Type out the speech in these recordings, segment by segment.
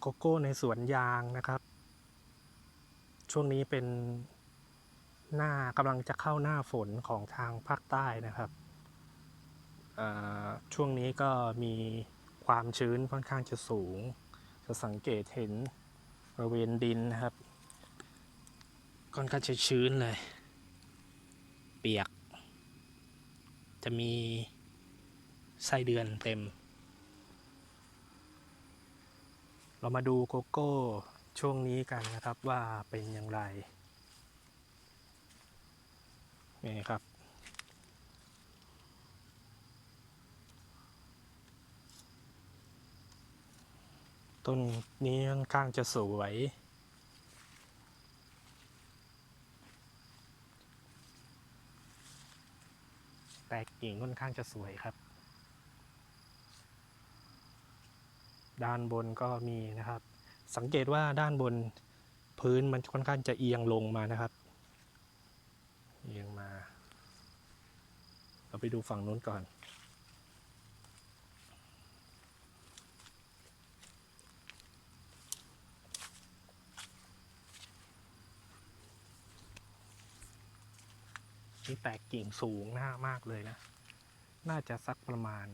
โกโก้ในสวนยางนะครับ ช่วงนี้เป็นหน้ากำลังจะเข้าหน้าฝนของทางภาคใต้นะครับช่วงนี้ก็มีความชื้นค่อนข้างจะสูง จะสังเกตเห็นบริเวณดินนะครับค่อนข้างจะชื้นเลย เปียก จะมีไส้เดือนเต็ม เรามาดูโกโก้ช่วงนี้กันนะครับว่าเป็นอย่างไรนี่ครับ ต้นนี้ค่อนข้างจะสวย แตกกิ่งค่อนข้างจะสวยครับ ด้านบนก็มีนะครับ สังเกตว่าด้านบนพื้นมันค่อนข้างจะเอียงลงมานะครับ เอียงมา เราไปดูฝั่งนู้นก่อน นี่แตกกิ่งสูงหน้ามากเลยนะ น่าจะสักประมาณ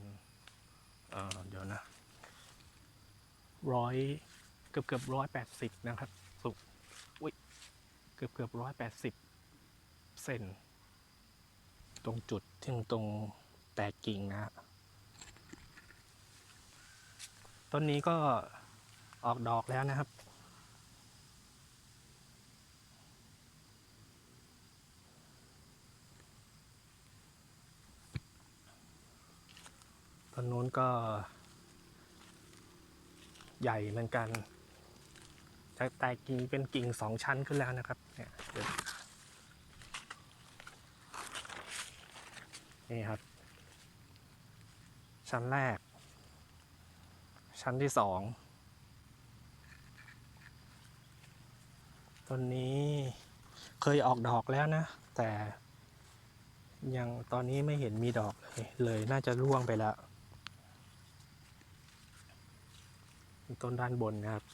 เออเดี๋ยวนะ ร้อยเกือบเกือบร้อยแปดสิบนะครับสุกอุ้ยเกือบเกือบร้อยแปดสิบเซนตรงจุดที่ตรงแตกกิ่งนะฮะต้นนี้ก็ออกดอกแล้วนะครับ ต้นนู้นก็ ใหญ่เหมือนกันแต่แตกกิ่งเป็นกิ่งสองชั้นขึ้นแล้วนะครับ เนี่ยนี่ครับ ชั้นแรก ชั้นที่สองต้นนี้เคยออกดอกแล้วนะ แต่ยังตอนนี้ไม่เห็นมีดอกเลยเลยน่าจะร่วงไปแล้ว ต้นด้านบนนะครับ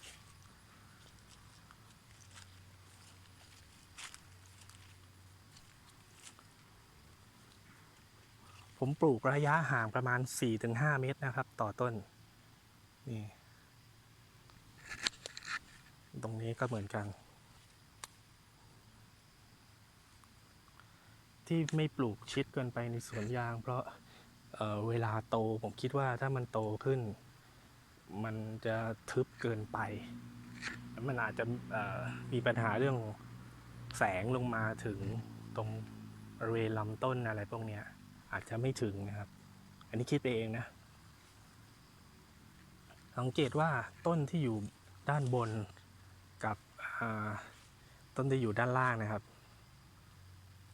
ผมปลูกระยะห่างประมาณ 4-5 เมตรนะครับ ต่อต้น นี่ ตรงนี้ก็เหมือนกัน ที่ไม่ปลูกชิดเกินไปในสวนยาง เพราะเเวลาโตผมคิดว่าถ้ามันโตขึ้น มันจะทึบเกินไป มันอาจจะมีปัญหาเรื่องแสงลงมาถึงตรงบริเวณลำต้นอะไรพวกเนี้ยอาจจะไม่ถึงนะครับ อันนี้คิดไปเองนะสังเกตว่าต้นที่อยู่ด้านบนกับต้นที่อยู่ด้านล่างนะครับ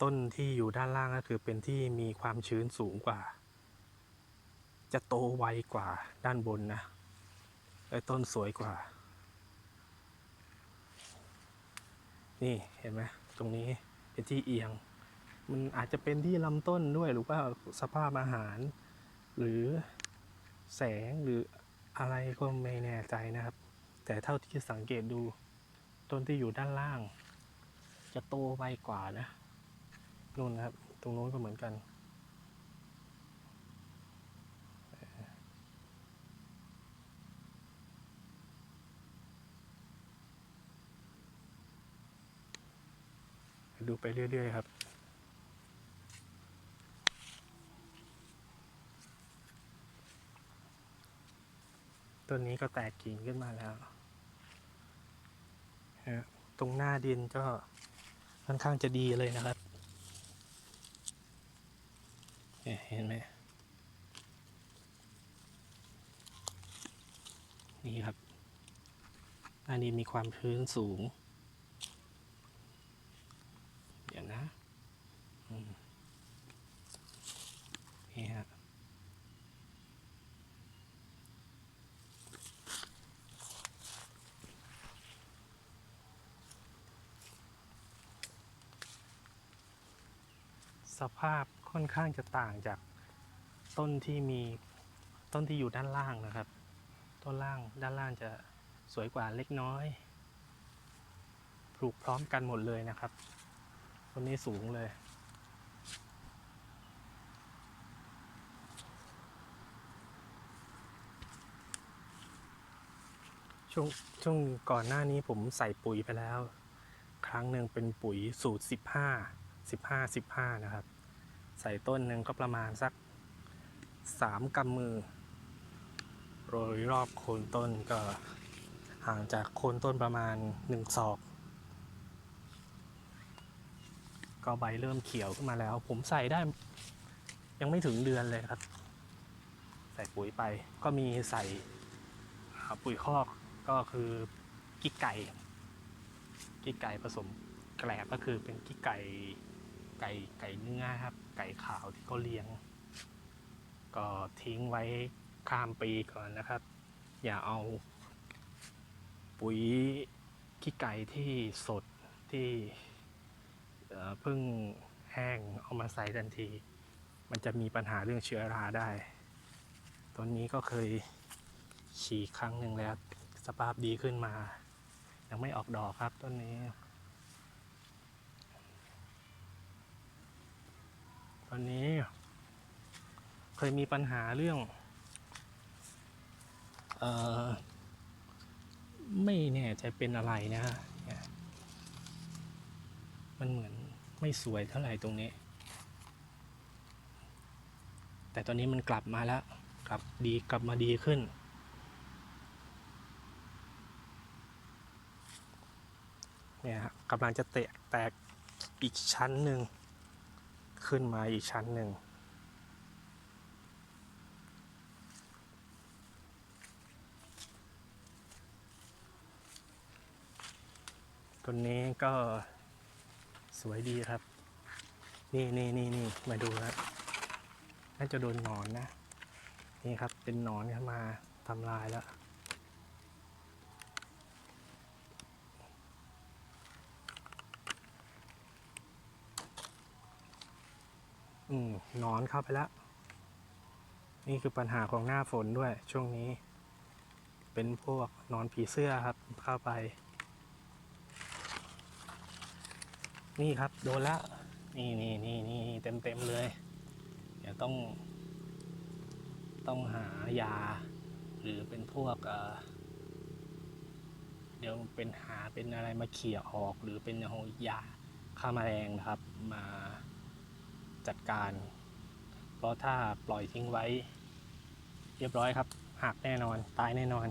ต้นที่อยู่ด้านล่างก็คือเป็นที่มีความชื้นสูงกว่า จะโตไวกว่าด้านบนนะ ไอ้ต้นสวยกว่า นี่เห็นไหมตรงนี้เป็นที่เอียง มันอาจจะเป็นที่ลำต้นด้วยหรือว่าสภาพอาหาร หรือแสงหรืออะไรก็ไม่แน่ใจนะครับ แต่เท่าที่สังเกตดู ต้นที่อยู่ด้านล่าง จะโตไวกว่านะนู่นนะครับ ตรงโน้นก็เหมือนกัน ดูไปเรื่อย ๆ ครับ ต้นนี้ก็แตกกิ่งขึ้นมาแล้วฮะตรงหน้าดินก็ค่อนข้างจะดีเลยนะครับเนี่ยเห็นไหมนี่ครับอันนี้มีความชื้นสูง เดี๋ยวนะอืมนี่ฮะ สภาพค่อนข้างจะต่างจากต้นที่มีต้นที่อยู่ด้านล่างนะครับ ต้นล่างด้านล่างจะสวยกว่าเล็กน้อยปลูกพร้อมกันหมดเลยนะครับต้นนี้สูงเลย ช่วงช่วงก่อนหน้านี้ผมใส่ปุ๋ยไปแล้ว ครั้งหนึ่งเป็นปุ๋ยสูตร 15 15 15 นะครับ ใส่ต้นหนึ่งก็ประมาณสัก 3กำมือ โรยรอบโคนต้นก็ห่างจากโคนต้นประมาณ 1 ศอก ก็ใบเริ่มเขียวขึ้นมาแล้ว ผมใส่ได้ยังไม่ถึงเดือนเลยครับ ใส่ปุ๋ยไปก็มีใส่ปุ๋ยคอกก็คือกิ๊กไก่ กิ๊กไก่ผสมแกลบก็คือเป็นกิ๊กไก่ ไก่ไก่เนื้อครับ ไก่ขาวที่เขาเลี้ยง ก็ทิ้งไว้ข้ามปีก่อนนะครับ อย่าเอาปุ๋ยขี้ไก่ที่สดที่เอ่อเพิ่งแห้งเอามาใส่ทันที มันจะมีปัญหาเรื่องเชื้อราได้ต้นนี้ก็เคยฉีกครั้งหนึ่งแล้ว สภาพดีขึ้นมา ยังไม่ออกดอกครับต้นนี้ ตอนนี้ เคยมีปัญหาเรื่อง เออไม่แน่ใจเป็นอะไรนะฮะมันเหมือนไม่สวยเท่าไหร่ตรงนี้ แต่ตอนนี้มันกลับมาแล้ว กลับดีกลับมาดีขึ้น เนี่ยฮะกำลังจะเตะแตกอีกชั้นหนึ่ง ขึ้นมาอีกชั้นหนึ่ง ต้นนี้ก็สวยดีครับ นี่นี่นี่นี่มาดูครับน่าจะโดนหนอนนะ นี่ครับเป็นหนอนเข้ามาทำลายแล้ว อืมนอนเข้าไปแล้ว นี่คือปัญหาของหน้าฝนด้วย ช่วงนี้ เป็นพวกนอนผีเสื้อครับ เข้าไป นี่ครับ โดนละ นี่นี่นี่นี่เต็มเต็มเลย เดี๋ยวต้อง ต้องหายา หรือเป็นพวกเอ่อเดี๋ยวเป็นหาเป็นอะไรมาเขี่ยออก หรือเป็นยาฆ่าแมลงนะครับ มา จัดการ เพราะถ้าปล่อยทิ้งไว้ เรียบร้อยครับหักแน่นอนตายแน่นอน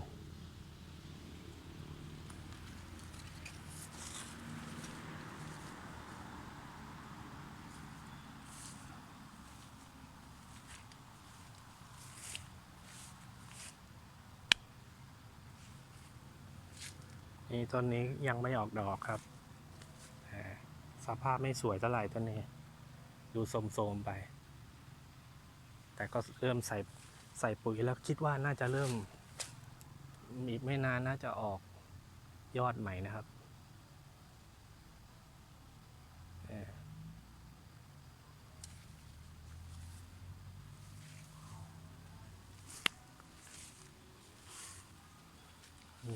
นี่ต้นนี้ยังไม่ออกดอกครับ สภาพไม่สวยเท่าไหร่ต้นนี้ ดูโทมๆไป แต่ก็เริ่มใส่ใส่ปุ๋ยแล้วคิดว่าน่าจะเริ่มอีกไม่นานน่าจะออกยอดใหม่นะครับ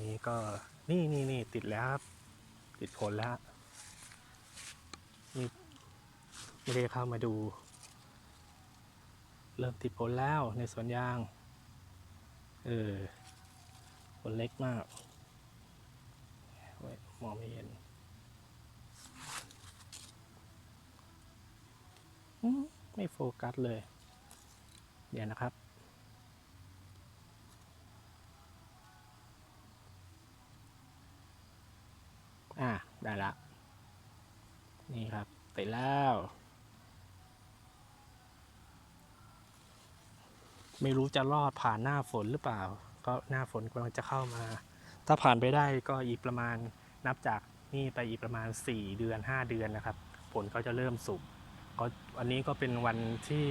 นี่ก็นี่นี่นี่ติดแล้วครับ ติดผลแล้วนี่ ไม่ได้เข้ามาดู เริ่มติดผลแล้วในสวนยาง เออผลเล็กมากโอ้ยมองไม่เห็นไม่โฟกัสเลย เดี๋ยวนะครับ อะ ได้ละ นี่ครับติดแล้ว ไม่รู้จะรอดผ่านหน้าฝนหรือเปล่า ก็หน้าฝนกำลังจะเข้ามา ถ้าผ่านไปได้ก็อีกประมาณนับจากนี่ไปอีกประมาณ 4 เดือน 5 เดือนนะครับ ผลก็จะเริ่มสุกก็วันนี้ก็เป็นวันที่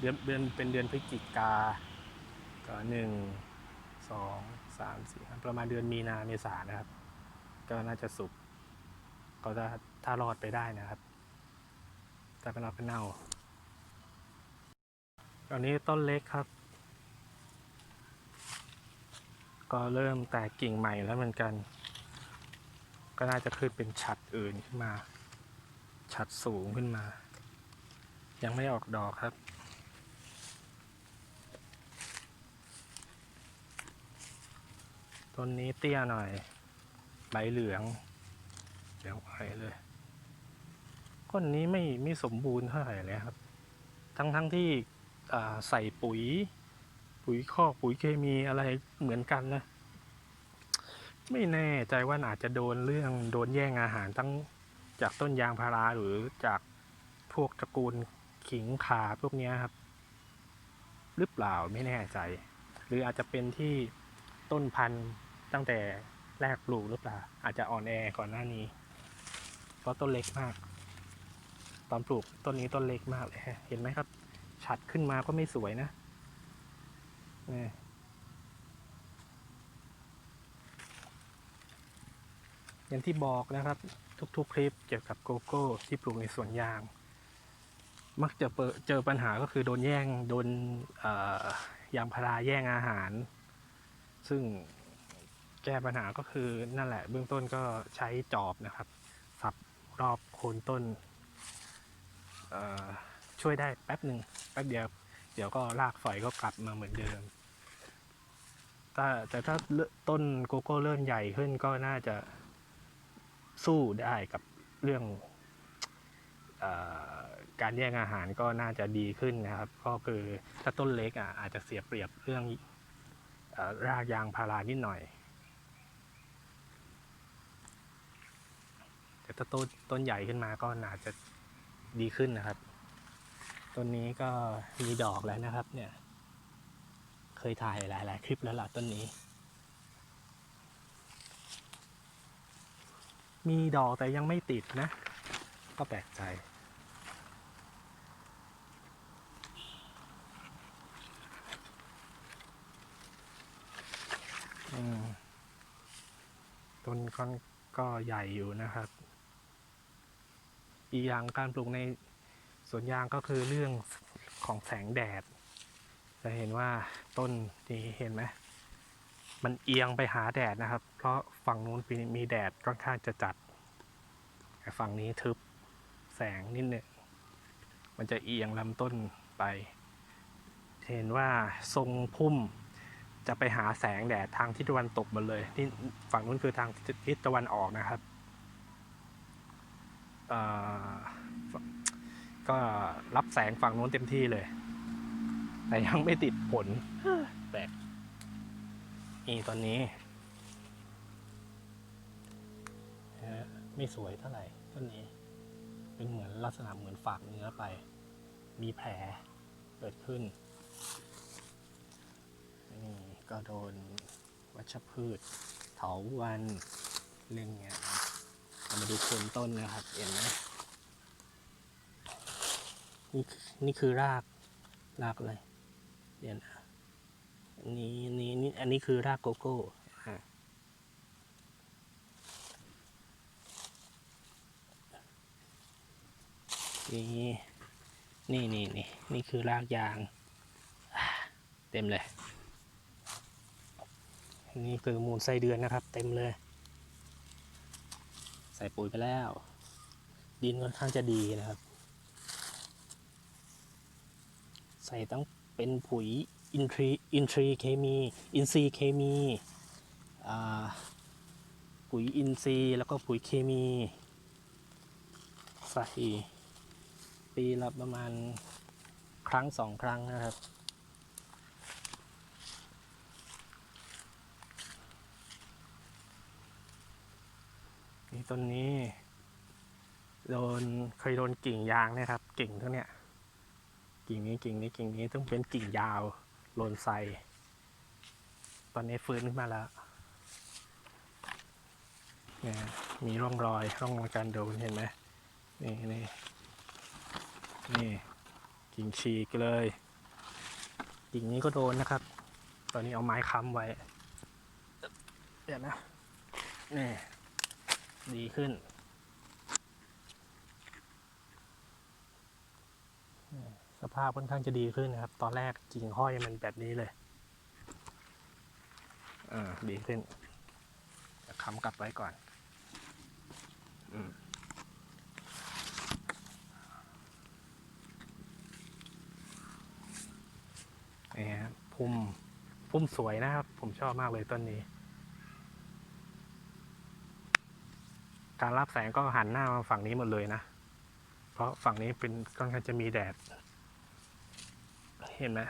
เดือนเดือนเป็นเดือนพฤศจิกาก็หนึ่งสองสามสี่ประมาณเดือนมีนาเมษานะครับ ก็น่าจะสุกก็ถ้าถ้ารอดไปได้นะครับถ้าเป็นเราเป็นเน่า อนนี้ต้นเล็กครับ ก็เริ่มแตกกิ่งใหม่แล้วเหมือนกัน ก็น่าจะขึ้นเป็นฉัดอื่นขึ้นมา ฉัดสูงขึ้นมา ยังไม่ออกดอกครับต้นนี้เตี้ยหน่อย ใบเหลือง เหลืองอ่อยเลยก้นนี้ไม่ไม่สมบูรณ์เท่าไหร่เลยครับ ทั้งทั้งที่ ใส่ปุ๋ย ปุ๋ยคอกปุ๋ยเคมีอะไรเหมือนกันนะ ไม่แน่ใจว่าอาจจะโดนเรื่องโดนแย่งอาหารทั้งจากต้นยางพาราหรือจากพวกตระกูลขิงขาพวกนี้ครับ หรือเปล่าไม่แน่ใจ หรืออาจจะเป็นที่ต้นพันธุ์ตั้งแต่แรกปลูกหรือเปล่า อาจจะอ่อนแอก่อนหน้านี้ เพราะต้นเล็กมาก ตอนปลูกต้นนี้ต้นเล็กมากเลยเห็นไหมครับ ฉัดขึ้นมาก็ไม่สวยนะนี่อย่างที่บอกนะครับ ทุกๆคลิปเกี่ยวกับโกโก้ที่ปลูกในสวนยาง มักจะเจอปัญหาก็คือโดนแย่งโดนยางพาราแย่งอาหาร ซึ่งแก้ปัญหาก็คือนั่นแหละเบื้องต้นก็ใช้จอบนะครับ สับรอบโคนต้น เอ่อ ช่วยได้แป๊บหนึ่งแป๊บเดียว เดี๋ยวก็รากฝอยก็กลับมาเหมือนเดิมแต่แต่ถ้าต้นโกโก้เริ่มใหญ่ขึ้นก็น่าจะสู้ได้กับเรื่องอการแย่งอาหารก็น่าจะดีขึ้นนะครับ ก็คือถ้าต้นเล็กอะอาจจะเสียเปรียบเรื่องอรากยางพารานิดหน่อย แต่ถ้าต้นต้นใหญ่ขึ้นมาก็น่าจะดีขึ้นนะครับ ต้นนี้ก็มีดอกแล้วนะครับ เนี่ย เคยถ่ายหลาย ๆ คลิปแล้วล่ะต้นนี้ มีดอกแต่ยังไม่ติดนะ ก็แปลกใจ ต้นก็ก็ใหญ่อยู่นะครับ อีกอย่างการปลูกใน สวนยางก็คือเรื่องของแสงแดด จะเห็นว่าต้นนี้เห็นไหมมันเอียงไปหาแดดนะครับ เพราะฝั่งนู้นมีแดดค่อนข้างจะจัดแต่ฝั่งนี้ทึบแสงนิดหนึ่งมันจะเอียงลำต้นไป เห็นว่าทรงพุ่มจะไปหาแสงแดดทางทิศตะวันตกหมดเลยนี่ฝั่งนู้นคือทางทิศตะวันออกนะครับออ ก็รับแสงฝั่งนู้นเต็มที่เลย แต่ยังไม่ติดผลแปลกนี่ตอนนี้นะฮะไม่สวยเท่าไหร่ต้นนี้ เป็นเหมือนลักษณะเหมือนฝากเนื้อไป มีแผลเกิดขึ้น นี่ก็โดนวัชพืช เถาวันเรื่องเงี้ยเรามาดูโคนต้นนะครับ เห็นไหม นี่นี่คือรากรากอะไรเดี๋ยวนะอันนี้นี่นี่อันนี้คือรากโกโก้อะนี่นี่นี่นี่นี่คือรากยาง เต็มเลยอันนี้คือมูลไส้เดือนนะครับ เต็มเลย ใส่ปุ๋ยไปแล้ว ดินค่อนข้างจะดีนะครับ ใส่ตั้งเป็นปุ๋ยอินทรีอินทรีเคมีอินทรีเคมีปุ๋ยอินทรีแล้วก็ปุ๋ยเคมีใส่ปีละประมาณครั้งสองครั้งนะครับนี่ต้นนี้โดนเคยโดนกิ่งยางนะครับ กิ่งทั้งเนี้ย กิ่งนี้กิ่งนี้กิ่งนี้ต้องเป็นกิ่งยาวโลนไซตอนนี้ฟื้นขึ้นมาแล้วนี่มีร่องรอยร่องรอยการโดนเห็นไหมนี่นี่นี่กิ่งฉีกเลย กิ่งนี้ก็โดนนะครับ ตอนนี้เอาไม้ค้ำไว้เดี๋ยวนะนี่ดีขึ้น สภาพค่อนข้างจะดีขึ้นนะครับ ตอนแรกกิ่งห้อยมันแบบนี้เลยอ่าดีขึ้นเดี๋ยวค้ำกลับไว้ก่อนอืมนี่ฮะพุ่มพุ่มสวยนะครับ ผมชอบมากเลยต้นนี้ การรับแสงก็หันหน้ามาฝั่งนี้หมดเลยนะ เพราะฝั่งนี้เป็นค่อนข้างจะมีแดด เห็นไหม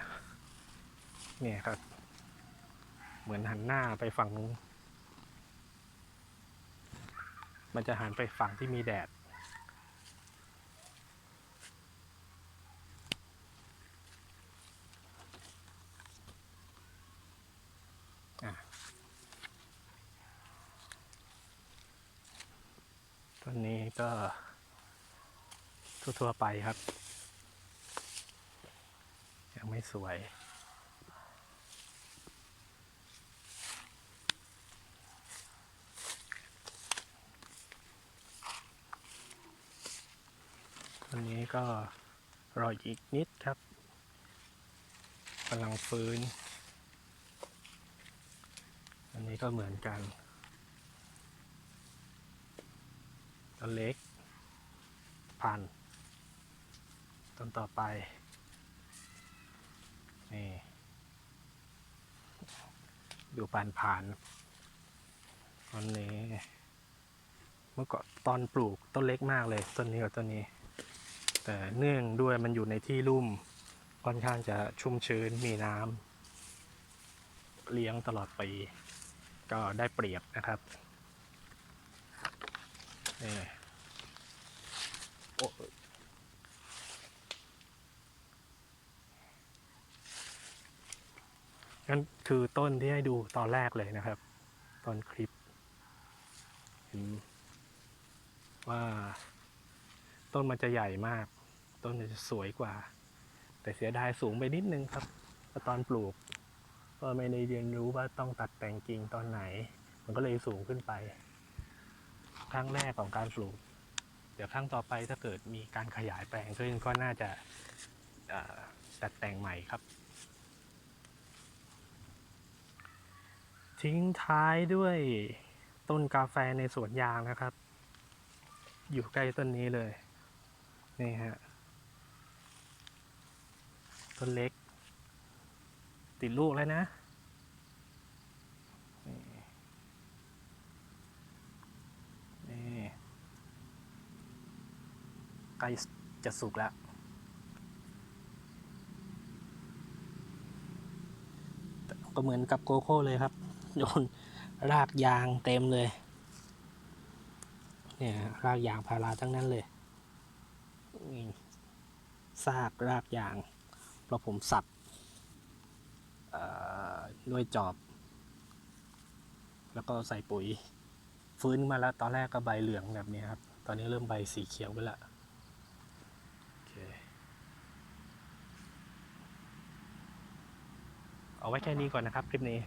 เนี่ยครับ เหมือนหันหน้าไปฝั่งนู้นมันจะหันไปฝั่งที่มีแดด ต้นนี้ก็ทั่วๆไปครับ ยังไม่สวยอันนี้ก็รออีกนิดครับกำลังฟื้น อันนี้ก็เหมือนกันต้นเล็ก พันต้นต่อไป นี่ดูผ่านผ่านๆต้นนี้ เมื่อก่อนตอนปลูกต้นเล็กมากเลยต้นนี้กับต้นนี้ แต่เนื่องด้วยมันอยู่ในที่ลุ่มค่อนข้างจะชุ่มชื้นมีน้ำเลี้ยงตลอดปี ก็ได้เปรียบนะครับนี่โอ้ นั่นคือต้นที่ให้ดูตอนแรกเลยนะครับ ตอนคลิปเห็นว่าต้นมันจะใหญ่มาก ต้นมันจะสวยกว่า แต่เสียดายสูงไปนิดนึงครับตอนปลูก ก็ไม่ได้เรียนรู้ว่าต้องตัดแต่งกิ่งตอนไหน มันก็เลยสูงขึ้นไป ครั้งแรกของการปลูก เดี๋ยวครั้งต่อไปถ้าเกิดมีการขยายแปลงขึ้นก็น่าจะตัดแต่งใหม่ครับ ทิ้งท้ายด้วยต้นกาแฟในสวนยางนะครับ อยู่ใกล้ต้นนี้เลย นี่ฮะ ต้นเล็ก ติดลูกแล้วนะนี่ใกล้จะสุกแล้ว ก็เหมือนกับโกโก้เลยครับ โดนรากยางเต็มเลย เนี่ยรากยางพาราทั้งนั้นเลยซากรากยางเพราะผมสับด้วยจอบ แล้วก็ใส่ปุ๋ย ฟื้นมาแล้วตอนแรกก็ใบเหลืองแบบนี้ครับ ตอนนี้เริ่มใบสีเขียวไปล้วโอเคเอาไว้แค่นี้ก่อนนะครับ คลิปนี้